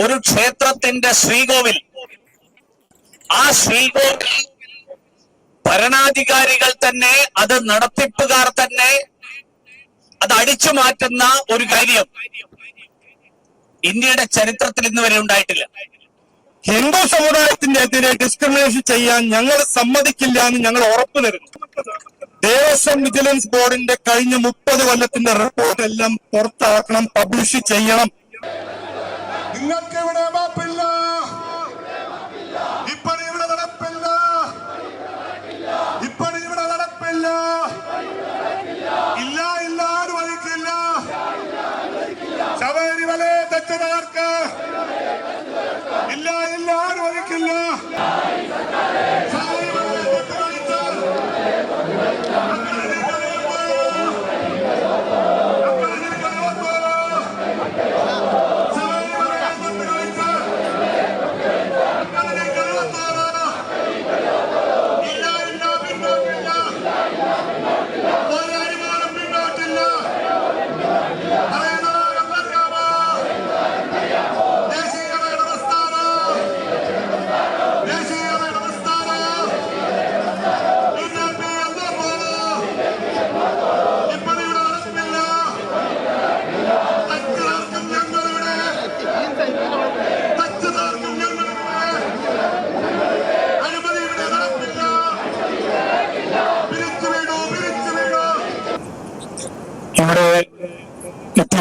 ഒരു ക്ഷേത്രത്തിന്റെ ശ്രീകോവിൽ. ആ ശ്രീകോവിൽ ഭരണാധികാരികൾ തന്നെ അത് നടത്തിപ്പുകാർ തന്നെ അത് അടിച്ചു മാറ്റുന്ന ഒരു കാര്യം. ഇന്ത്യയുടെ ചരിത്രത്തിൽ ഇന്ന് വരെ ഉണ്ടായിട്ടില്ല. ഹിന്ദു സമുദായത്തിന്റെ എതിരെ ഡിസ്ക്രിമിനേഷൻ ചെയ്യാൻ ഞങ്ങൾ സമ്മതിക്കില്ല എന്ന് ഞങ്ങൾ ഉറപ്പു തരുന്നു. ദേവസ്വം വിജിലൻസ് ബോർഡിന്റെ കഴിഞ്ഞ മുപ്പത് കൊല്ലത്തിന്റെ റിപ്പോർട്ട് എല്ലാം പുറത്താക്കണം പബ്ലിഷ് ചെയ്യണം. നിങ്ങൾക്ക് ഇവിടെ മാപ്പില്ല. ഇപ്പണി ഇവിടെ നടപ്പില്ല. ഇപ്പണി ഇവിടെ നടപ്പില്ല. ഇല്ല ഇല്ല അനുവദിക്കില്ല ശബരിമല തെറ്റുകാർക്ക് ഇല്ല ഇല്ല അനുവദിക്കില്ല ശബരിമല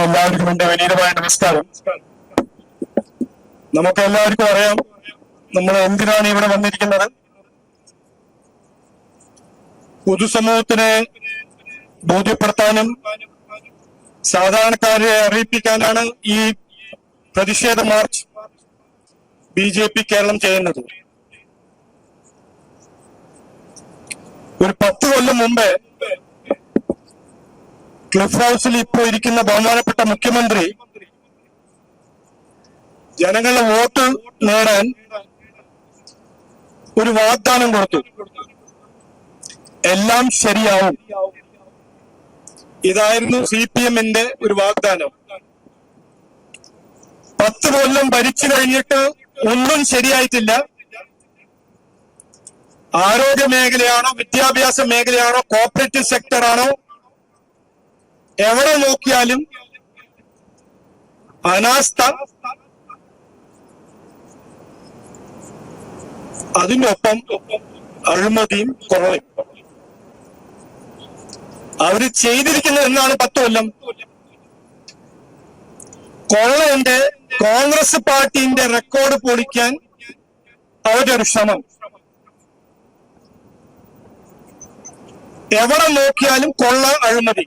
എല്ലാവർക്കും എന്റെ വിനീതമായ നമസ്കാരം. നമുക്ക് എല്ലാവർക്കും അറിയാം നമ്മൾ എന്തിനാണ് ഇവിടെ വന്നിരിക്കുന്നത്? പൊതുസമൂഹത്തിനെ ബോധ്യപ്പെടുത്താനും സാധാരണക്കാരെ അറിയിപ്പിക്കാനാണ് ഈ പ്രതിഷേധ march B J P Keralam ചെയ്യുന്നത്. ഒരു പത്ത് കൊല്ലം മുമ്പേ ക്ലിഫ് ഹൗസിൽ ഇപ്പോൾ ഇരിക്കുന്ന ബഹുമാനപ്പെട്ട മുഖ്യമന്ത്രി ജനങ്ങളുടെ വോട്ട് നേടാൻ ഒരു വാഗ്ദാനം കൊടുത്തു. എല്ലാം ശരിയാവും. ഇതായിരുന്നു സി പി എമ്മിന്റെ ഒരു വാഗ്ദാനം. പത്ത് കൊല്ലം ഭരിച്ചു കഴിഞ്ഞിട്ട് ഒന്നും ശരിയായിട്ടില്ല. ആരോഗ്യ മേഖലയാണോ വിദ്യാഭ്യാസ മേഖലയാണോ കോപ്പറേറ്റീവ് സെക്ടർ ആണോ എവിടെ നോക്കിയാലും അനാസ്ഥ അതിനൊപ്പം അഴിമതിയും കുറവും അവർ ചെയ്തിരിക്കുന്നത് എന്നാണ് പത്ത് കൊല്ലം. കൊള്ളയുണ്ട് കോൺഗ്രസ് പാർട്ടിന്റെ റെക്കോർഡ് പൊളിക്കാൻ അവരുടെ ഒരു ശ്രമം. എവിടെ നോക്കിയാലും കൊള്ള അഴിമതി.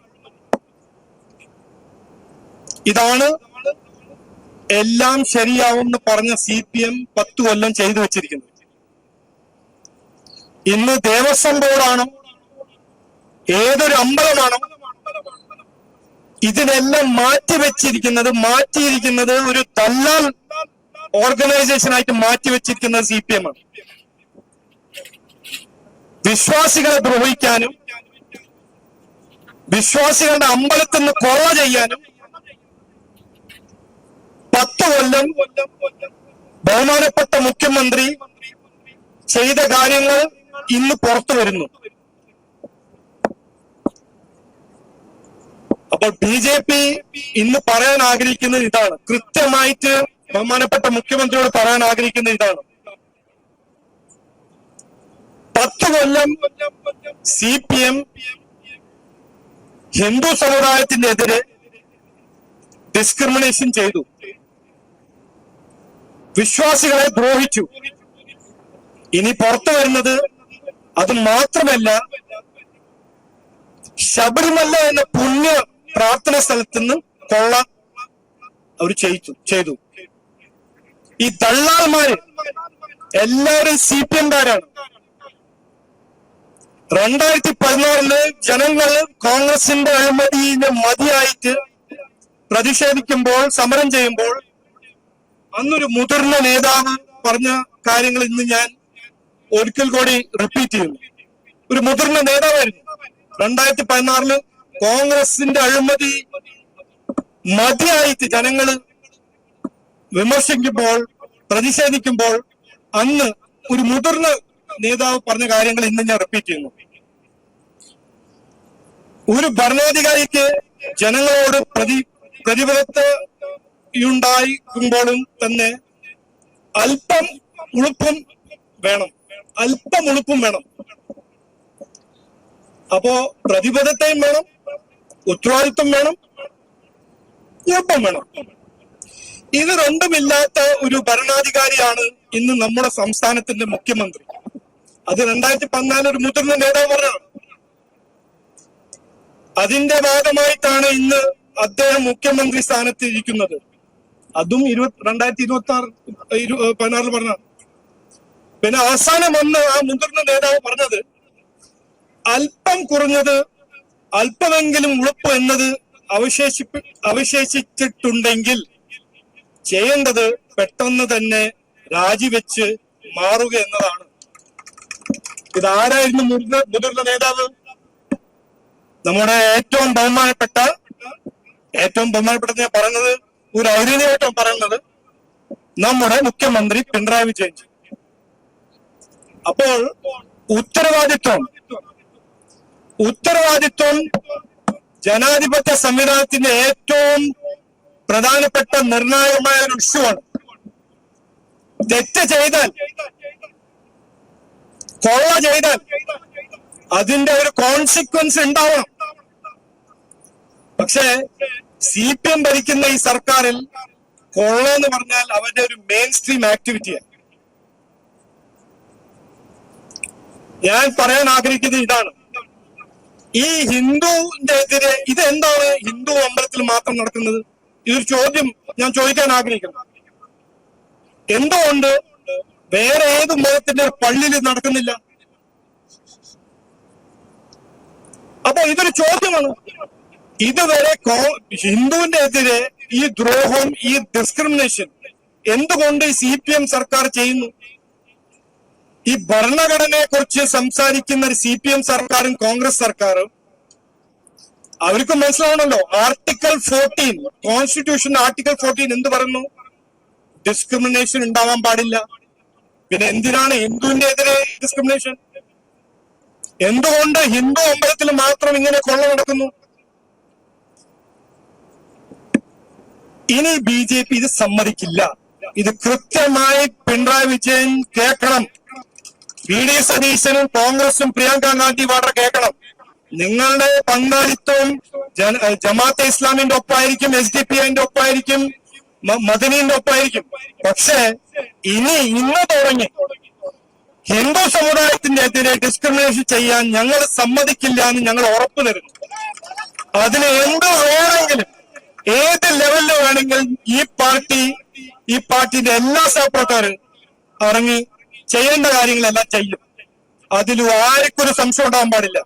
ഇതാണ് എല്ലാം ശരിയാവുമെന്ന് പറഞ്ഞ സി പി എം പത്ത് കൊല്ലം ചെയ്തു വെച്ചിരിക്കുന്നത്. ഇന്ന് ദേവസ്വം ബോർഡാണോ. ഏതൊരു അമ്പലമാണോ ഇതിനെല്ലാം മാറ്റി വെച്ചിരിക്കുന്നത് മാറ്റിയിരിക്കുന്നത് ഒരു ദല്ലാൽ ഓർഗനൈസേഷനായിട്ട് മാറ്റിവെച്ചിരിക്കുന്നത് സി പി എം ആണ്. വിശ്വാസികളെ ദ്രോഹിക്കാനും വിശ്വാസികളുടെ അമ്പലത്തിൽ നിന്ന് കുറവ് ചെയ്യാനും പത്ത് കൊല്ലം ബഹുമാനപ്പെട്ട മുഖ്യമന്ത്രി ചെയ്ത കാര്യങ്ങൾ ഇന്ന് പുറത്തു വരുന്നു. അപ്പോൾ ബി ജെ പി ഇന്ന് പറയാൻ ആഗ്രഹിക്കുന്നത് ഇതാണ്. കൃത്യമായിട്ട് ബഹുമാനപ്പെട്ട മുഖ്യമന്ത്രിയോട് പറയാൻ ആഗ്രഹിക്കുന്ന ഇതാണ്. പത്ത് കൊല്ലം സി പി എം ഹിന്ദു സമുദായത്തിനെതിരെ ഡിസ്ക്രിമിനേഷൻ ചെയ്തു. വിശ്വാസികളെ ദ്രോഹിച്ചു. ഇനി പുറത്തു വരുന്നത് അത് മാത്രമല്ല ശബരിമല എന്ന പുണ്യ പ്രാർത്ഥന സ്ഥലത്ത് നിന്ന് കൊള്ള അവർ ചെയ്തു ചെയ്തു. ഈ തള്ളാൽമാര് എല്ലാവരും സി പി എംകാരാണ്. രണ്ടായിരത്തി പതിനാറിൽ ജനങ്ങൾ കോൺഗ്രസിന്റെ അഴിമതിയിലെ മതിയായിട്ട് പ്രതിഷേധിക്കുമ്പോൾ സമരം ചെയ്യുമ്പോൾ അന്നൊരു മുതിർന്ന നേതാവ് പറഞ്ഞ കാര്യങ്ങൾ ഇന്ന് ഞാൻ ഒരിക്കൽ കൂടി റിപ്പീറ്റ് ചെയ്യുന്നു. ഒരു മുതിർന്ന നേതാവായിരുന്നു. രണ്ടായിരത്തി പതിനാറിൽ കോൺഗ്രസിന്റെ അഴിമതി മതിയായിട്ട് ജനങ്ങൾ വിമർശിക്കുമ്പോൾ പ്രതിഷേധിക്കുമ്പോൾ അന്ന് ഒരു മുതിർന്ന നേതാവ് പറഞ്ഞ കാര്യങ്ങൾ ഇന്ന് ഞാൻ റിപ്പീറ്റ് ചെയ്യുന്നു. ഒരു ഭരണാധികാരിക്ക് ജനങ്ങളോട് പ്രതി പ്രതിബദ്ധതയുണ്ടായിരിക്കുമ്പോഴും തന്നെ അല്പം ഉളുപ്പും വേണം. അല്പം ഉളുപ്പും വേണം. അപ്പോ പ്രതിബദ്ധതയും വേണം ഉത്തരവാദിത്വം വേണം ഉളുപ്പം വേണം. ഇത് രണ്ടുമില്ലാത്ത ഒരു ഭരണാധികാരിയാണ് ഇന്ന് നമ്മുടെ സംസ്ഥാനത്തിന്റെ മുഖ്യമന്ത്രി. അത് രണ്ടായിരത്തി പതിനാല് ഒരു മുതിർന്ന നേതാവ് പറഞ്ഞാണ് അതിന്റെ ഭാഗമായിട്ടാണ് ഇന്ന് അദ്ദേഹം മുഖ്യമന്ത്രി സ്ഥാനത്ത് ഇരിക്കുന്നത്. അതും ഇരുപത്തി രണ്ടായിരത്തി ഇരുപത്തി ആറ് പതിനാറിൽ പറഞ്ഞ. പിന്നെ അവസാനം വന്ന് ആ മുതിർന്ന നേതാവ് പറഞ്ഞത് അല്പം കുറഞ്ഞത് അല്പമെങ്കിലും ഉറപ്പ് എന്നത് അവശേഷിപ്പി അവശേഷിച്ചിട്ടുണ്ടെങ്കിൽ ചെയ്യേണ്ടത് പെട്ടെന്ന് തന്നെ രാജിവെച്ച് മാറുക എന്നതാണ്. ഇതാരായിരുന്നു മുതിർന്ന മുതിർന്ന നേതാവ്? നമ്മുടെ ഏറ്റവും ബഹുമാനപ്പെട്ട ഏറ്റവും ബഹുമാനപ്പെട്ട ഞാൻ പറയുന്നത് ഒരു ഔദ്യോഗികമായിട്ടും പറയുന്നത്. നമ്മുടെ മുഖ്യമന്ത്രി പിണറായി വിജയൻ. അപ്പോൾ ഉത്തരവാദിത്വം ഉത്തരവാദിത്വം ജനാധിപത്യ സംവിധാനത്തിന്റെ ഏറ്റവും പ്രധാനപ്പെട്ട നിർണായകമായ ഒരു ഇഷ്യൂവാണ് തെറ്റ് ചെയ്താൽ കൊള്ള ചെയ്താൽ അതിന്റെ ഒരു കോൺസിക്വൻസ് ഉണ്ടാവണം. പക്ഷേ സി പി എം ഭരിക്കുന്ന ഈ സർക്കാരിൽ കൊള്ള എന്ന് പറഞ്ഞാൽ അവരുടെ ഒരു മെയിൻ സ്ട്രീം ആക്ടിവിറ്റിയാണ് ഞാൻ പറയാൻ ആഗ്രഹിക്കുന്നത് ഇതാണ്. ഈ ഹിന്ദുവിന്റെ എതിരെ ഇതെന്താണ് ഹിന്ദു അമ്പലത്തിൽ മാത്രം നടക്കുന്നത്? ഇതൊരു ചോദ്യം ഞാൻ ചോദിക്കാൻ ആഗ്രഹിക്കുന്നു. എന്തുകൊണ്ട് വേറെ ഏത് മതത്തിന്റെ പള്ളിയിൽ നടക്കുന്നില്ല? അപ്പൊ ഇതൊരു ചോദ്യമാണ്. ഇതുവരെ ഹിന്ദുവിന്റെ എതിരെ ഈ ദ്രോഹം ഈ ഡിസ്ക്രിമിനേഷൻ എന്തുകൊണ്ട് സി പി എം സർക്കാർ ചെയ്യുന്നു? ഈ ഭരണഘടനയെ കുറിച്ച് സംസാരിക്കുന്ന സി പി എം സർക്കാരും കോൺഗ്രസ് സർക്കാരും അവർക്ക് മനസ്സിലാവണല്ലോ. Article fourteen constitution article fourteen എന്ത് പറയുന്നു? ഡിസ്ക്രിമിനേഷൻ ഉണ്ടാവാൻ പാടില്ല. പിന്നെ എന്തിനാണ് ഹിന്ദുവിന്റെ എതിരെ ഡിസ്ക്രിമിനേഷൻ എന്തുകൊണ്ട് ഹിന്ദു അമ്പലത്തിൽ മാത്രം ഇങ്ങനെ കൊള്ള നടക്കുന്നു? ഇനി ബി ജെ പി ഇത് സമ്മതിക്കില്ല. ഇത് കൃത്യമായി പിണറായി വിജയൻ കേൾക്കണം. വി ഡി സതീശനും കോൺഗ്രസും പ്രിയങ്ക ഗാന്ധി വാട്ടർ കേൾക്കണം. നിങ്ങളുടെ പങ്കാളിത്തവും ജമാഅത്തെ ഇസ്ലാമിന്റെ ഒപ്പമായിരിക്കും എസ് ഡി പി ഐന്റെ ഒപ്പമായിരിക്കും മദനീന്റെ ഒപ്പമായിരിക്കും പക്ഷേ ഇനി ഇന്ന് തുടങ്ങി ഹിന്ദു സമുദായത്തിന്റെ എതിരെ ഡിസ്ക്രിമിനേഷൻ ചെയ്യാൻ ഞങ്ങൾ സമ്മതിക്കില്ല എന്ന് ഞങ്ങൾ ഉറപ്പു തരുന്നു. അതിന് എന്ത് വേണമെങ്കിലും ഏത് ലെവലിൽ വേണമെങ്കിലും ഈ പാർട്ടി ഈ പാർട്ടിന്റെ എല്ലാ സഹപ്രവർത്തകരും ഇറങ്ങി ചെയ്യേണ്ട കാര്യങ്ങളെല്ലാം ചെയ്യും. അതിൽ ആർക്കൊരു സംശയം ഉണ്ടാകാൻ പാടില്ല.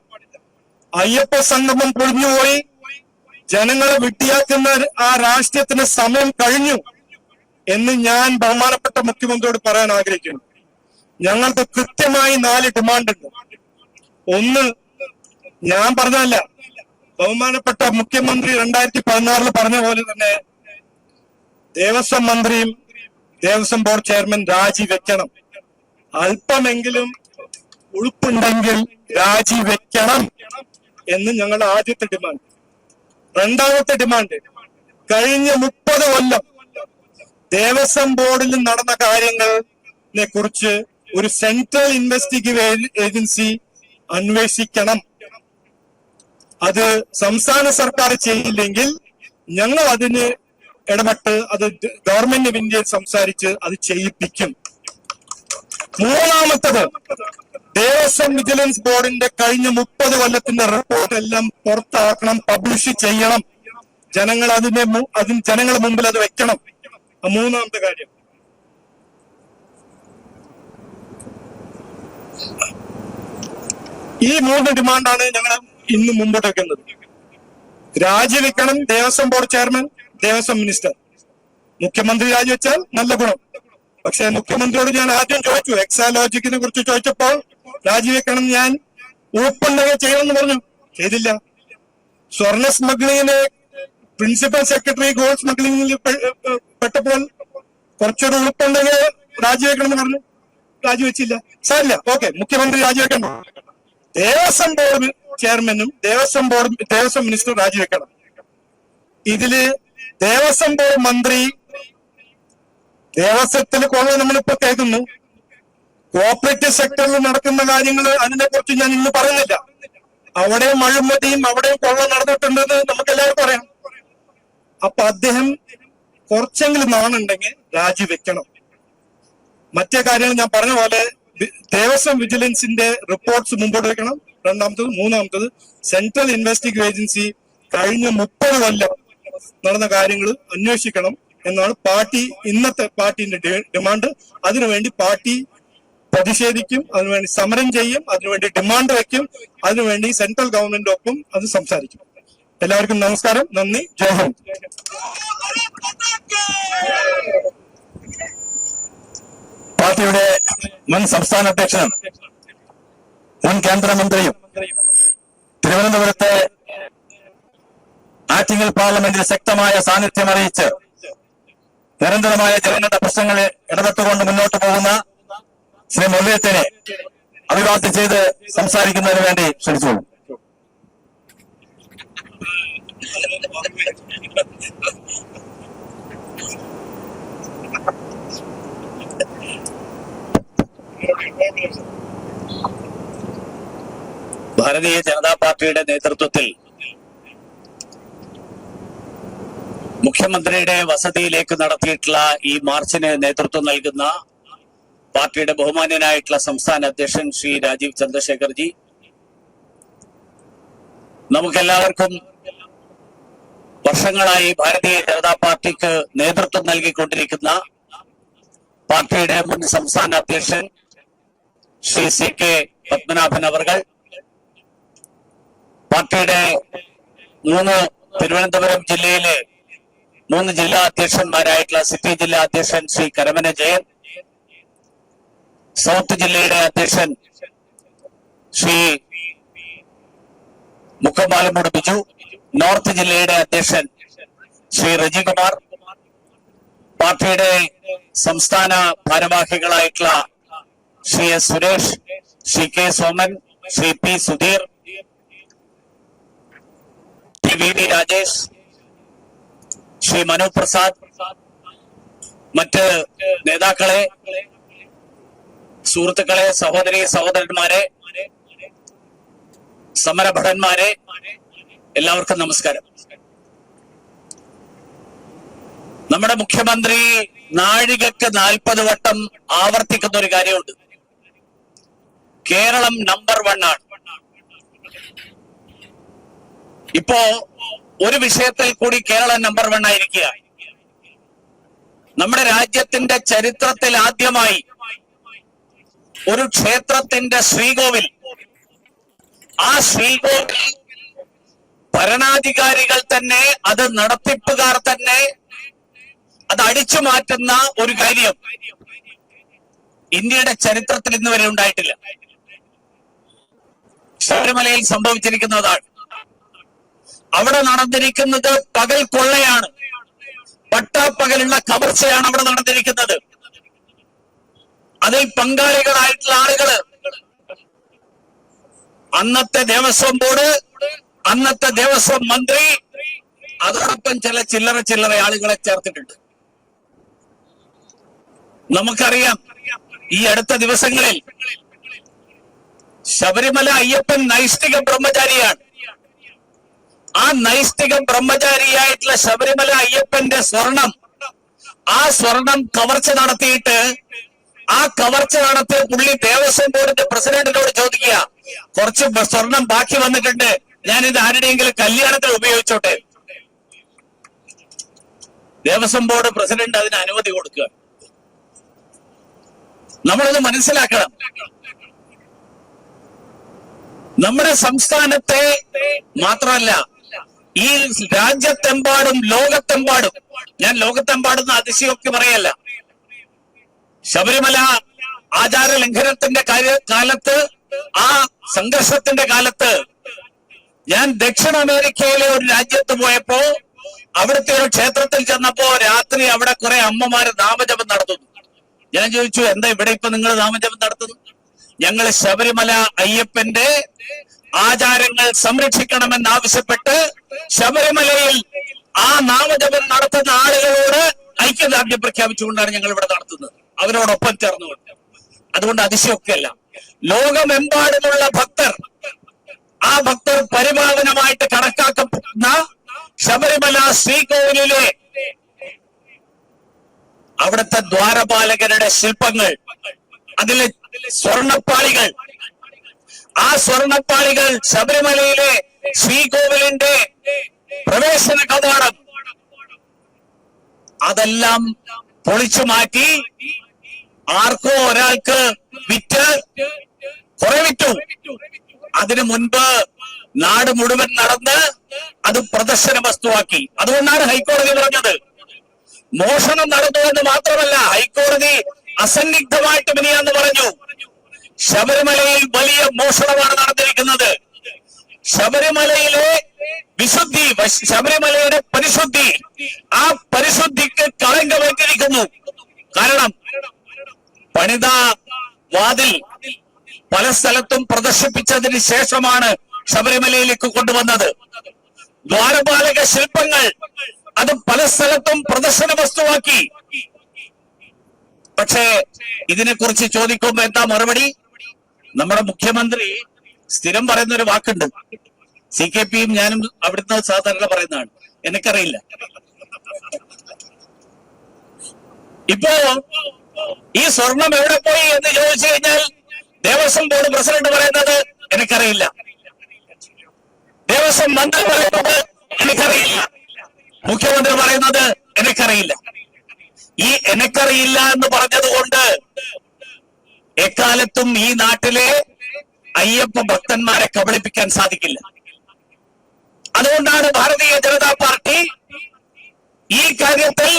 അയ്യപ്പ സംഗമം പൊളിഞ്ഞുപോയി ജനങ്ങളെ വിട്ടിയാക്കുന്ന ആ രാഷ്ട്രീയത്തിന് സമയം കഴിഞ്ഞു എന്ന് ഞാൻ ബഹുമാനപ്പെട്ട മുഖ്യമന്ത്രിയോട് പറയാൻ ആഗ്രഹിക്കുന്നു. ഞങ്ങൾക്ക് കൃത്യമായി നാല് ഡിമാൻഡ് ഉണ്ട്. ഒന്ന് ഞാൻ പറഞ്ഞതല്ല ബഹുമാനപ്പെട്ട മുഖ്യമന്ത്രി രണ്ടായിരത്തി പതിനാറിൽ പറഞ്ഞ പോലെ തന്നെ ദേവസ്വം മന്ത്രിയും ദേവസ്വം ബോർഡ് ചെയർമാൻ രാജിവെക്കണം അല്പമെങ്കിലും ഉളുപ്പുണ്ടെങ്കിൽ രാജിവെക്കണം എന്ന് ഞങ്ങൾ ആദ്യത്തെ ഡിമാൻഡ്. രണ്ടാമത്തെ ഡിമാൻഡ് കഴിഞ്ഞ മുപ്പത് കൊല്ലം ദേവസ്വം ബോർഡിൽ നടന്ന കാര്യങ്ങളെ കുറിച്ച് ഒരു സെൻട്രൽ ഇൻവെസ്റ്റിഗേറ്റീവ് ഏജൻസി അന്വേഷിക്കണം. അത് സംസ്ഥാന സർക്കാർ ചെയ്യില്ലെങ്കിൽ ഞങ്ങൾ അതിന് ഇടപെട്ട് അത് ഗവൺമെന്റ് ഓഫ് ഇന്ത്യ സംസാരിച്ച് അത് ചെയ്യിപ്പിക്കും. മൂന്നാമത്തത് ദേവസ്വം വിജിലൻസ് ബോർഡിന്റെ കഴിഞ്ഞ മുപ്പത് കൊല്ലത്തിന്റെ റിപ്പോർട്ട് എല്ലാം പുറത്താക്കണം പബ്ലിഷ് ചെയ്യണം. ജനങ്ങൾ അതിന്റെ മു- അതിന് ജനങ്ങളുടെ മുമ്പിൽ അത് വെക്കണം. മൂന്നാമത്തെ കാര്യം. ഈ മൂന്ന് ഡിമാൻഡാണ് ഞങ്ങൾ ഇന്ന് മുമ്പോട്ട് വെക്കുന്നത് രാജിവെക്കണം Devaswom board chairman Devaswom minister. മുഖ്യമന്ത്രി രാജിവെച്ചാൽ നല്ല ഗുണം. പക്ഷെ മുഖ്യമന്ത്രിയോട് ഞാൻ ആദ്യം ചോദിച്ചു എക്സാലോജിക്കിനെ കുറിച്ച് ചോദിച്ചപ്പോൾ രാജിവെക്കണം ഞാൻ ഉറപ്പുണ്ടെങ്കിൽ ചെയ്യണമെന്ന് പറഞ്ഞു. ചെയ്തില്ല. സ്വർണ സ്മഗ്ലിങ്ങിന് പ്രിൻസിപ്പൽ സെക്രട്ടറി ഗോൾഡ് പെ- പെട്ടപ്പോൾ കുറച്ചൊരു ഉറപ്പുണ്ടെങ്കിൽ രാജിവെക്കണം എന്ന് പറഞ്ഞു. രാജിവെച്ചില്ല സാരില്ല. ഓക്കെ മുഖ്യമന്ത്രി രാജിവെക്കണം ദേവസ്വം ബോർഡ് ചെയർമാനും ദേവസ്വം ബോർഡ് ദേവസ്വം മിനിസ്റ്റർ രാജിവെക്കണം. ഇതിൽ ദേവസ്വം ബോർഡ് മന്ത്രി ദേവസ്വത്തിൽ കുറവ് നമ്മളിപ്പോ കേൾക്കുന്നു. കോപ്പറേറ്റീവ് സെക്ടറിൽ നടക്കുന്ന കാര്യങ്ങൾ അതിനെ കുറിച്ച് ഞാൻ ഇന്ന് പറയുന്നില്ല. അവിടെയും അഴിമതിയും അവിടെയും കൊള്ള നടന്നിട്ടുണ്ടെന്ന് നമുക്ക് എല്ലാവർക്കും അറിയാം. അപ്പൊ അദ്ദേഹം കുറച്ചെങ്കിലും നാണുണ്ടെങ്കിൽ രാജിവെക്കണം. മറ്റേ കാര്യങ്ങൾ ഞാൻ പറഞ്ഞ പോലെ ദേവസ്വം വിജിലൻസിന്റെ റിപ്പോർട്ട്സ് മുമ്പോട്ട് വെക്കണം. രണ്ടാമത്തത് മൂന്നാമത്തത് സെൻട്രൽ ഇൻവെസ്റ്റിഗേഷൻ ഏജൻസി കഴിഞ്ഞ മുപ്പത് കൊല്ലം നടന്ന കാര്യങ്ങൾ അന്വേഷിക്കണം എന്നാണ് പാർട്ടി ഇന്നത്തെ പാർട്ടിന്റെ ഡിമാൻഡ്. അതിനുവേണ്ടി പാർട്ടി പ്രതിഷേധിക്കും അതിനുവേണ്ടി സമരം ചെയ്യും അതിനുവേണ്ടി ഡിമാൻഡ് വയ്ക്കും അതിനുവേണ്ടി സെൻട്രൽ ഗവൺമെന്റ് ഒപ്പം അത് സംസാരിക്കും. എല്ലാവർക്കും നമസ്കാരം. നന്ദി. ജയ് ഹിന്ദ്. പാർട്ടിയുടെ മുൻ സംസ്ഥാന അധ്യക്ഷനും മുൻ കേന്ദ്രമന്ത്രിയും തിരുവനന്തപുരത്തെ ആറ്റിങ്ങൽ പാർലമെന്റിൽ ശക്തമായ സാന്നിധ്യം അറിയിച്ച് നിരന്തരമായ ജനങ്ങളുടെ പ്രശ്നങ്ങളെ ഇടപെട്ടുകൊണ്ട് മുന്നോട്ട് പോകുന്ന ശ്രീ മുരളീധരനെ അഭിവാദ്യം ചെയ്ത് സംസാരിക്കുന്നതിന് വേണ്ടി ക്ഷണിച്ചോളൂ ഭാരതീയ ജനതാ പാർട്ടിയുടെ നേതൃത്വത്തിൽ മുഖ്യമന്ത്രിയുടെ വസതിയിലേക്ക് നടത്തിയിട്ടുള്ള ഈ മാർച്ചിന് നേതൃത്വം നൽകുന്ന പാർട്ടിയുടെ ബഹുമാന്യനായിട്ടുള്ള സംസ്ഥാന അധ്യക്ഷൻ ശ്രീ രാജീവ് ചന്ദ്രശേഖർജി. നമുക്കെല്ലാവർക്കും വർഷങ്ങളായി ഭാരതീയ ജനതാ പാർട്ടിക്ക് നേതൃത്വം നൽകിക്കൊണ്ടിരിക്കുന്ന പാർട്ടിയുടെ മുൻ സംസ്ഥാന അധ്യക്ഷൻ ശ്രീ സി കെ പത്മനാഭൻ അവർകൾ പാർട്ടിയുടെ മൂന്ന് തിരുവനന്തപുരം ജില്ലയിലെ മൂന്ന് ജില്ലാ അധ്യക്ഷന്മാരായിട്ടുള്ള സിറ്റി ജില്ലാ അധ്യക്ഷൻ ശ്രീ കരമന ജയൻ സൗത്ത് ജില്ലയുടെ അധ്യക്ഷൻ ശ്രീ മുക്കമ്പാലമൂട് ബിജു നോർത്ത് ജില്ലയുടെ അധ്യക്ഷൻ ശ്രീ റജികുമാർ പാർട്ടിയുടെ സംസ്ഥാന ഭാരവാഹികളായിട്ടുള്ള Shri S Suresh Shri K Soman Shri P Sudheer V Rajesh Shri Manu Prasad മറ്റ് നേതാക്കളെ സുഹൃത്തുക്കളെ സഹോദരി സഹോദരന്മാരെ സമരഭടന്മാരെ എല്ലാവർക്കും നമസ്കാരം. നമ്മുടെ മുഖ്യമന്ത്രി നാഴികക്ക് നാൽപ്പത് വട്ടം ആവർത്തിക്കുന്ന ഒരു കാര്യമുണ്ട്. കേരളം നമ്പർ വൺ ആണ്. ഇപ്പോ ഒരു വിഷയത്തിൽ കൂടി കേരളം നമ്പർ വൺ ആയിരിക്കുക. നമ്മുടെ രാജ്യത്തിന്റെ ചരിത്രത്തിൽ ആദ്യമായി ഒരു ക്ഷേത്രത്തിന്റെ ശ്രീകോവിൽ ആ ശ്രീകോവിൽ ഭരണാധികാരികൾ തന്നെ അത് നടത്തിപ്പുകാർ തന്നെ അത് അടിച്ചു മാറ്റുന്ന ഒരു കാര്യം. ഇന്ത്യയുടെ ചരിത്രത്തിൽ ഇന്നുവരെ ഉണ്ടായിട്ടില്ല. ശബരിമലയിൽ സംഭവിച്ചിരിക്കുന്നതാണ്. അവിടെ നടന്നിരിക്കുന്നത് പകൽ കൊള്ളയാണ് പട്ടാപ്പകലുള്ള കവർച്ചയാണ് അവിടെ നടന്നിരിക്കുന്നത്. അതിൽ പങ്കാളികളായിട്ടുള്ള ആളുകൾ. അന്നത്തെ ദേവസ്വം ബോർഡ് അന്നത്തെ ദേവസ്വം മന്ത്രി അതോടൊപ്പം ചില ചില്ലറ ചില്ലറ ആളുകളെ ചേർത്തിട്ടുണ്ട്. നമുക്കറിയാം ഈ അടുത്ത ദിവസങ്ങളിൽ ശബരിമല അയ്യപ്പൻ നൈഷ്ഠിക ബ്രഹ്മചാരിയാണ്. ആ നൈഷ്ഠിക ബ്രഹ്മചാരിയായിട്ടുള്ള ശബരിമല അയ്യപ്പന്റെ സ്വർണം ആ സ്വർണം കവർച്ച നടത്തിയിട്ട് ആ കവർച്ച നടത്തിയ പുള്ളി ദേവസ്വം ബോർഡിന്റെ പ്രസിഡന്റിനോട് ചോദിക്കുക കുറച്ച് സ്വർണം ബാക്കി വന്നിട്ടുണ്ട്. ഞാൻ ഇത് ആരുടെയെങ്കിലും കല്യാണത്തിൽ ഉപയോഗിച്ചോട്ടെ? ദേവസ്വം ബോർഡ് പ്രസിഡന്റ് അതിന് അനുമതി കൊടുക്കുക. നമ്മളത് മനസ്സിലാക്കണം. നമ്മുടെ സംസ്ഥാനത്തെ മാത്രമല്ല ഈ രാജ്യത്തെമ്പാടും ലോകത്തെമ്പാടും ഞാൻ ലോകത്തെമ്പാടുന്ന അതിശയൊക്കെ പറയല്ല. ശബരിമല ആചാര ലംഘനത്തിന്റെ കാലത്ത് ആ സംഘർഷത്തിന്റെ കാലത്ത് ഞാൻ ദക്ഷിണ അമേരിക്കയിലെ ഒരു രാജ്യത്ത് പോയപ്പോ അവിടുത്തെ ഒരു ക്ഷേത്രത്തിൽ ചെന്നപ്പോ രാത്രി അവിടെ കുറെ അമ്മമാര് നാമജപം നടത്തുന്നു. ഞാൻ ചോദിച്ചു എന്താ ഇവിടെ ഇപ്പൊ നിങ്ങൾ നാമജപം നടത്തുന്നു? ഞങ്ങൾ ശബരിമല അയ്യപ്പന്റെ ആചാരങ്ങൾ സംരക്ഷിക്കണമെന്നാവശ്യപ്പെട്ട് ശബരിമലയിൽ ആ നാമജപം നടത്തുന്ന ആളുകളോട് ഐക്യദാർഢ്യം പ്രഖ്യാപിച്ചുകൊണ്ടാണ് ഞങ്ങൾ ഇവിടെ നടത്തുന്നത്. അവരോടൊപ്പം ചേർന്നുകൊണ്ട്. അതുകൊണ്ട് അതിശയൊക്കെയല്ല. ലോകമെമ്പാടുമുള്ള ഭക്തർ ആ ഭക്തർ പരിപാവനമായിട്ട് കണക്കാക്കപ്പെടുന്ന ശബരിമല ശ്രീകോവിലിലെ അവിടുത്തെ ദ്വാരപാലകരുടെ ശില്പങ്ങൾ അതിലെ സ്വർണപ്പാളികൾ ആ സ്വർണപ്പാളികൾ ശബരിമലയിലെ ശ്രീകോവിലിന്റെ പ്രവേശന കവാടം. അതെല്ലാം പൊളിച്ചു മാറ്റി ആർക്കോ ഒരാൾക്ക് വിറ്റ് കുറെ വിറ്റു അതിനു മുൻപ് നാട് മുഴുവൻ നടന്ന് അത് പ്രദർശന വസ്തുവാക്കി. അതുകൊണ്ടാണ് ഹൈക്കോടതി പറഞ്ഞത്. മോഷണം നടന്നു എന്ന് മാത്രമല്ല ഹൈക്കോടതി അസന്നിഗ്ധമായിട്ട് മിനിയാന്ന് പറഞ്ഞു. ശബരിമലയിൽ വലിയ മോഷണമാണ് നടന്നിരിക്കുന്നത്. ശബരിമലയിലെ വിശുദ്ധി ശബരിമലയുടെ പരിശുദ്ധി ആ പരിശുദ്ധിക്ക് കളങ്കമേറ്റിരിക്കുന്നു കാരണം പണിത വാതിൽ പല സ്ഥലത്തും പ്രദർശിപ്പിച്ചതിന് ശേഷമാണ് ശബരിമലയിലേക്ക് കൊണ്ടുവന്നത്. ദ്വാരപാലക ശില്പങ്ങൾ അത് പല സ്ഥലത്തും പ്രദർശന വസ്തുവാക്കി. പക്ഷേ ഇതിനെക്കുറിച്ച് ചോദിക്കുമ്പോ എന്താ മറുപടി? നമ്മുടെ മുഖ്യമന്ത്രി സ്ഥിരം പറയുന്ന ഒരു വാക്കുണ്ട്. സി കെ പിയും ഞാനും അവിടുന്ന് സാധാരണ പറയുന്നതാണ്. എനിക്കറിയില്ല. ഇപ്പോ ഈ സ്വർണം എവിടെ പോയി എന്ന് ചോദിച്ചു കഴിഞ്ഞാൽ ദേവസ്വം ബോർഡ് പ്രസിഡന്റ് പറയുന്നത് എനിക്കറിയില്ല. ദേവസ്വം മന്ത്രി പറയുന്നത് എനിക്കറിയില്ല. മുഖ്യമന്ത്രി പറയുന്നത് എനിക്കറിയില്ല. ഈ എനിക്കറിയില്ല എന്ന് പറഞ്ഞത് കൊണ്ട് എക്കാലത്തും ഈ നാട്ടിലെ അയ്യപ്പ ഭക്തന്മാരെ കബളിപ്പിക്കാൻ സാധിക്കില്ല. അതുകൊണ്ടാണ് ഭാരതീയ ജനതാ പാർട്ടി ഈ കാര്യത്തിൽ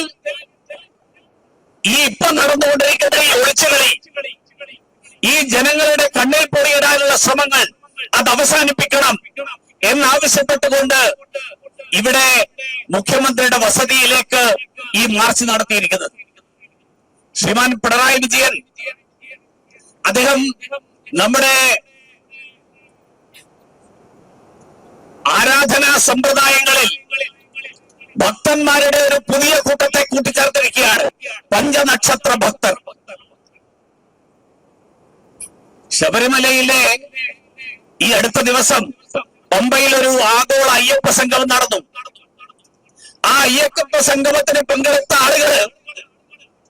ഈ ഇപ്പൊ നടന്നുകൊണ്ടിരിക്കുന്ന ഈ ഒളിച്ചുകളി ഈ ജനങ്ങളുടെ കണ്ണിൽ പൊടിയിടാനുള്ള ശ്രമങ്ങൾ അത് അവസാനിപ്പിക്കണം എന്നാവശ്യപ്പെട്ടുകൊണ്ട് ഇവിടെ മുഖ്യമന്ത്രിയുടെ വസതിയിലേക്ക് ഈ മാർച്ച് നടത്തിയിരിക്കുന്നത്. ശ്രീമാൻ പിണറായി വിജയൻ അദ്ദേഹം നമ്മുടെ ആരാധനാ സമ്പ്രദായങ്ങളിൽ ഭക്തന്മാരുടെ ഒരു പുതിയ കൂട്ടത്തെ കൂട്ടിച്ചേർത്തിരിക്കുകയാണ്. പഞ്ചനക്ഷത്ര ഭക്തർ. ശബരിമലയിലെ ഈ അടുത്ത ദിവസം പമ്പയിൽ ഒരു ആഗോള അയ്യപ്പ സംഗമം നടന്നു. ആ അയ്യപ്പ സംഗമത്തിന് പങ്കെടുത്ത ആളുകൾ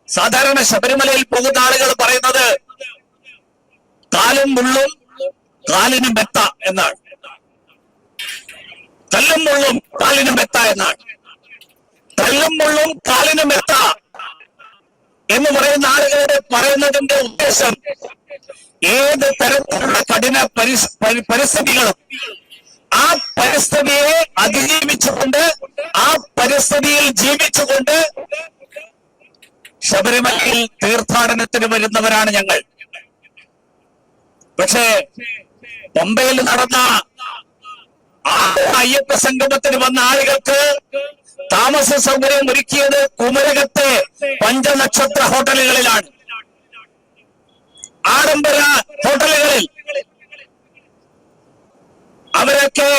സാധാരണ ശബരിമലയിൽ പോകുന്ന ആളുകൾ പറയുന്നത് കാലും മുള്ളും കാലിന് മെത്ത എന്നാണ്. തല്ലും മുള്ളും കാലിന് മെത്ത എന്നാണ്. തല്ലും മുള്ളും കാലിന് മെത്ത എന്ന് പറയുന്ന ആളുകളോട് പറയുന്നതിന്റെ ഉദ്ദേശം ഏത് തരത്തിലുള്ള കഠിന പരിസ് പരി- പരിസ്ഥിതികളും ആ പരിസ്ഥിതിയെ അതിജീവിച്ചുകൊണ്ട് ആ പരിസ്ഥിതിയിൽ ജീവിച്ചുകൊണ്ട് ശബരിമലയിൽ തീർത്ഥാടനത്തിന് വരുന്നവരാണ് ഞങ്ങൾ. പക്ഷേ പമ്പയിൽ നടന്ന അയ്യപ്പ സംഗമത്തിന് വന്ന ആളുകൾക്ക് താമസ സൗകര്യം ഒരുക്കിയത് കുമരകത്തെ പഞ്ചനക്ഷത്ര ഹോട്ടലുകളിലാണ്. ആഡംബര ഹോട്ടലുകളിൽ അവരൊക്കെ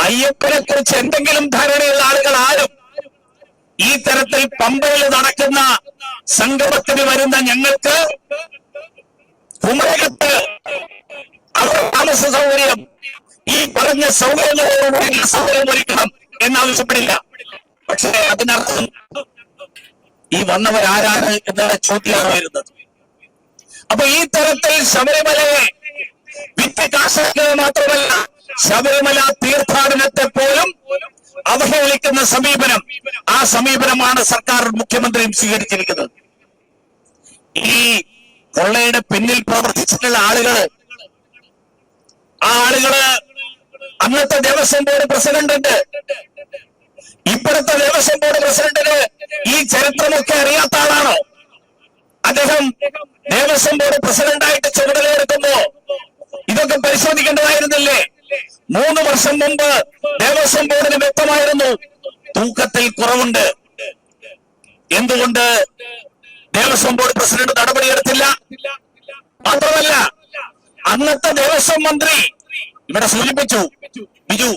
അയ്യപ്പനെ കുറിച്ച് എന്തെങ്കിലും ധാരണയുള്ള ആളുകൾ ആരും ഈ തരത്തിൽ പമ്പയിൽ നടക്കുന്ന സംഗമത്തിന് വരുന്ന ഞങ്ങൾക്ക് കുമരകത്ത് താമസ സൗകര്യം. ഈ പറഞ്ഞ സൗകര്യങ്ങളോടുകൂടി സൗകര്യം ഒരുക്കണം എന്നാവശ്യപ്പെടില്ല. പക്ഷേ അതിനർത്ഥം ഈ വന്നവരാരാണ് എന്നുള്ള ചോദ്യമാണ് വരുന്നത് അപ്പൊ ഈ തരത്തിൽ ശബരിമലയെ വിറ്റ് കാശാക്കുക മാത്രമല്ല ശബരിമല തീർത്ഥാടനത്തെ പോലും അവഹേളിക്കുന്ന സമീപനം ആ സമീപനമാണ് സർക്കാർ മുഖ്യമന്ത്രിയും സ്വീകരിച്ചിരിക്കുന്നത്. ഈ കൊള്ളയുടെ പിന്നിൽ പ്രവർത്തിച്ചിട്ടുള്ള ആളുകൾ. ആ ആളുകൾ അന്നത്തെ ദേവസ്വം ബോർഡ് പ്രസിഡന്റ് ഉണ്ട് ഇപ്പോഴത്തെ ദേവസ്വം ബോർഡ് പ്രസിഡന്റിന് ഈ ചരിത്രമൊക്കെ അറിയാത്ത ആളാണോ. അദ്ദേഹം ദേവസ്വം ബോർഡ് പ്രസിഡന്റായിട്ട് ചുമതലയെടുക്കുമ്പോ ഇതൊക്കെ പരിശോധിക്കേണ്ടതായിരുന്നില്ലേ? മൂന്ന് വർഷം മുമ്പ് ദേവസ്വം ബോർഡിന് വ്യക്തമായിരുന്നു തൂക്കത്തിൽ കുറവുണ്ട്. എന്തുകൊണ്ട് ദേവസ്വം ബോർഡ് പ്രസിഡന്റ് നടപടിയെടുത്തില്ല മാത്രമല്ല അന്നത്തെ ദേവസ്വം മന്ത്രി ഇവിടെ സൂചിപ്പിച്ചു ബിജു.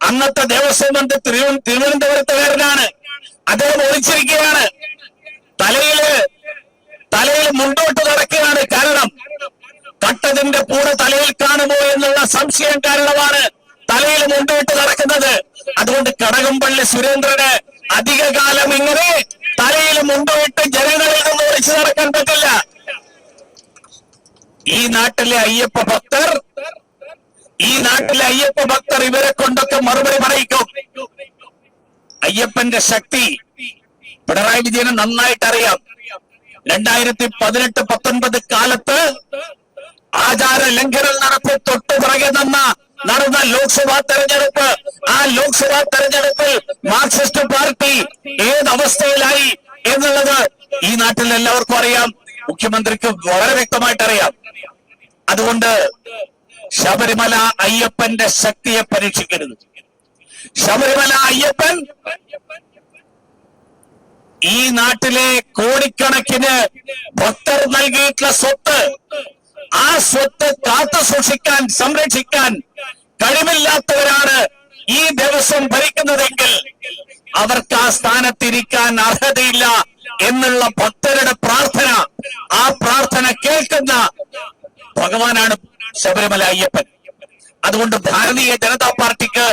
അന്നത്തെ ദേവസ്വം മന്ത്രി തിരുവ- തിരുവനന്തപുരത്തുകാരനാണ്. അദ്ദേഹം ഒളിച്ചിരിക്കുകയാണ്. തലയിൽ തലയിൽ മുണ്ടോട്ട് നടക്കുകയാണ് കാരണം കട്ടതിന്റെ കൂടെ തലയിൽ കാണുമോ എന്നുള്ള സംശയം കാരണമാണ് തലയിൽ മുണ്ടോട്ട് നടക്കുന്നത്. അതുകൊണ്ട് കടകംപള്ളി സുരേന്ദ്രന് അധികകാലം ഇങ്ങനെ തലയിൽ മുണ്ടോട്ട് ജനങ്ങളിൽ പറ്റില്ല ഈ നാട്ടിലെ അയ്യപ്പ ഭക്തർ ഈ നാട്ടിലെ അയ്യപ്പ ഭക്തർ ഇവരെ കൊണ്ടൊക്കെ മറുപടി പറയിക്കും. അയ്യപ്പന്റെ ശക്തി പിണറായി വിജയന് നന്നായിട്ട് അറിയാം രണ്ടായിരത്തി പതിനെട്ട് പത്തൊൻപത് കാലത്ത് ആചാര ലംഘനം നടത്തി തൊട്ടു പിറകെ നിന്ന നടന്ന ലോക്സഭാ തെരഞ്ഞെടുപ്പ് ആ ലോക്സഭാ തെരഞ്ഞെടുപ്പിൽ മാർക്സിസ്റ്റ് പാർട്ടി ഏതവസ്ഥയിലായി എന്നുള്ളത് ഈ നാട്ടിൽ എല്ലാവർക്കും അറിയാം. മുഖ്യമന്ത്രിക്ക് വളരെ വ്യക്തമായിട്ട് അറിയാം. അതുകൊണ്ട് ശബരിമല അയ്യപ്പന്റെ ശക്തിയെ പരീക്ഷിക്കരുത്. ശബരിമല അയ്യപ്പൻ ഈ നാട്ടിലെ കോടിക്കണക്കിന് ഭക്തർ നൽകിയിട്ടുള്ള സ്വത്ത് ആ സ്വത്ത് കാത്തു സൂക്ഷിക്കാൻ സംരക്ഷിക്കാൻ കഴിവില്ലാത്തവരാണ് ഈ ദിവസം ഭരിക്കുന്നതെങ്കിൽ അവർക്ക് ആ സ്ഥാനത്തിരിക്കാൻ അർഹതയില്ല. എന്നുള്ള ഭക്തരുടെ പ്രാർത്ഥന ആ പ്രാർത്ഥന കേൾക്കുന്ന ഭഗവാനാണ് ശബരിമല അയ്യപ്പൻ. അതുകൊണ്ട് ഭാരതീയ ജനതാ പാർട്ടിക്ക്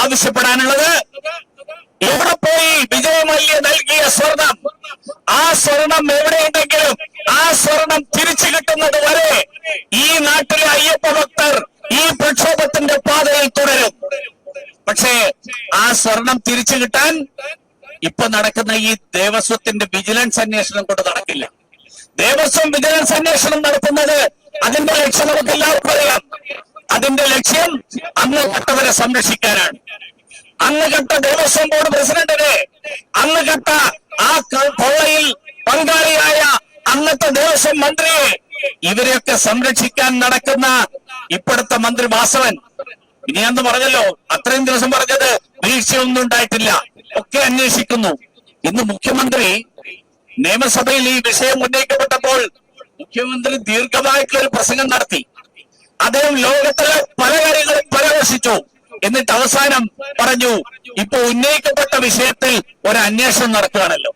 ആവശ്യപ്പെടാനുള്ളത് എവിടെ പോയി വിജയമല്യ നൽകിയ സ്വർണം? ആ സ്വർണം എവിടെയുണ്ടെങ്കിലും ആ സ്വർണം തിരിച്ചു കിട്ടുന്നത് വരെ ഈ നാട്ടിലെ അയ്യപ്പ ഭക്തർ ഈ പ്രക്ഷോഭത്തിന്റെ പാതയിൽ തുടരും. പക്ഷേ ആ സ്വർണം തിരിച്ചു കിട്ടാൻ ഇപ്പൊ നടക്കുന്ന ഈ ദേവസ്വത്തിന്റെ വിജിലൻസ് അന്വേഷണം കൊണ്ട് നടക്കില്ല. ദേവസ്വം വിജിലൻസ് അന്വേഷണം നടത്തുന്നത് അതിന്റെ ലക്ഷ്യം നമുക്ക് എല്ലാവർക്കും അറിയാം. അതിന്റെ ലക്ഷ്യം അന്ന് കട്ടവരെ സംരക്ഷിക്കാനാണ്. അന്ന് കട്ട ദേവസ്വം ബോർഡ് പ്രസിഡന്റിനെ അന്ന് കട്ട ആ കോളയിൽ പങ്കാളിയായ അന്നത്തെ ദേവസ്വം മന്ത്രിയെ ഇവരെയൊക്കെ സംരക്ഷിക്കാൻ നടക്കുന്ന ഇപ്പോഴത്തെ മന്ത്രി വാസവൻ. ഇനി പറഞ്ഞല്ലോ അത്രയും ദിവസം പറഞ്ഞത് വീഴ്ചയൊന്നും ഉണ്ടായിട്ടില്ല. ഒക്കെ അന്വേഷിക്കുന്നു. ഇന്ന് മുഖ്യമന്ത്രി നിയമസഭയിൽ ഈ വിഷയം ഉന്നയിക്കപ്പെട്ടപ്പോൾ മുഖ്യമന്ത്രി ദീർഘമായിട്ടുള്ള ഒരു പ്രസംഗം നടത്തി. അദ്ദേഹം ലോകത്തിലെ പല കാര്യങ്ങളും പരാമർശിച്ചു. എന്നിട്ട് അവസാനം പറഞ്ഞു ഇപ്പൊ ഉന്നയിക്കപ്പെട്ട വിഷയത്തിൽ ഒരു അന്വേഷണം നടക്കുകയാണല്ലോ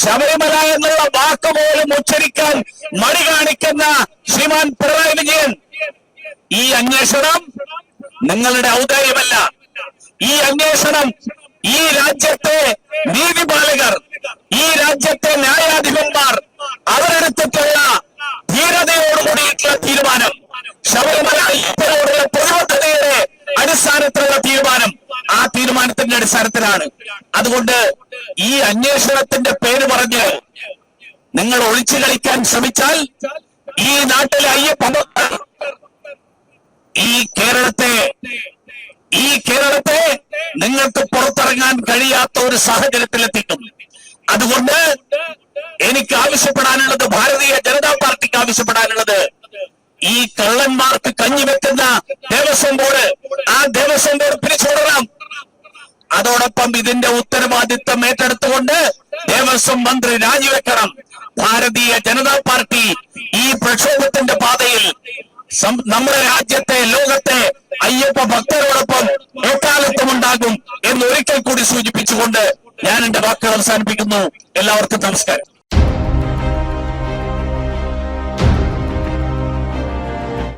ശബരിമല എന്നുള്ള വാക്ക് പോലും ഉച്ചരിക്കാൻ മടി കാണിക്കുന്ന ശ്രീമാൻ പിണറായി വിജയൻ ഈ അന്വേഷണം നിങ്ങളുടെ ഔദാര്യമല്ല. ഈ അന്വേഷണം ഈ രാജ്യത്തെ നീതിപാലകർ ഈ രാജ്യത്തെ ന്യായാധിപന്മാർ അവരെടുത്തിട്ടുള്ള ധീരതയോടുകൂടിയിട്ടുള്ള തീരുമാനം ശബരിമല അയ്യപ്പനോടുള്ള പ്രതിബദ്ധതയുടെ അടിസ്ഥാനത്തിലുള്ള തീരുമാനം ആ തീരുമാനത്തിന്റെ അടിസ്ഥാനത്തിലാണ്. അതുകൊണ്ട് ഈ അന്വേഷണത്തിന്റെ പേര് പറഞ്ഞ് നിങ്ങൾ ഒളിച്ചു കളിക്കാൻ ശ്രമിച്ചാൽ ഈ നാട്ടിലെ അയ്യപ്പ ഭക്തർ ഈ കേരളത്തെ ഈ കേരളത്തെ നിങ്ങൾക്ക് പുറത്തിറങ്ങാൻ കഴിയാത്ത ഒരു സാഹചര്യത്തിലെത്തിക്കും അതുകൊണ്ട് എനിക്ക് ആവശ്യപ്പെടാനുള്ളത് ഭാരതീയ ജനതാ പാർട്ടിക്ക് ആവശ്യപ്പെടാനുള്ളത് ഈ കള്ളന്മാർക്ക് കഞ്ഞി വെക്കുന്ന ദേവസ്വം ബോർഡ്. ആ ദേവസ്വം ബോർഡ് പിരിച്ചുവിടണം. അതോടൊപ്പം ഇതിന്റെ ഉത്തരവാദിത്തം ഏറ്റെടുത്തുകൊണ്ട് ദേവസ്വം മന്ത്രി രാജിവെക്കണം. ഭാരതീയ ജനതാ പാർട്ടി ഈ പ്രക്ഷോഭത്തിന്റെ പാതയിൽ നമ്മുടെ രാജ്യത്തെ ലോകത്തെ അയ്യപ്പ ഭക്തരോടൊപ്പം ഉണ്ടാകും എന്ന് ഒരിക്കൽ കൂടി സൂചിപ്പിച്ചുകൊണ്ട് ഞാൻ എന്റെ വാക്കുകൾ അവസാനിപ്പിക്കുന്നു. എല്ലാവർക്കും നമസ്കാരം.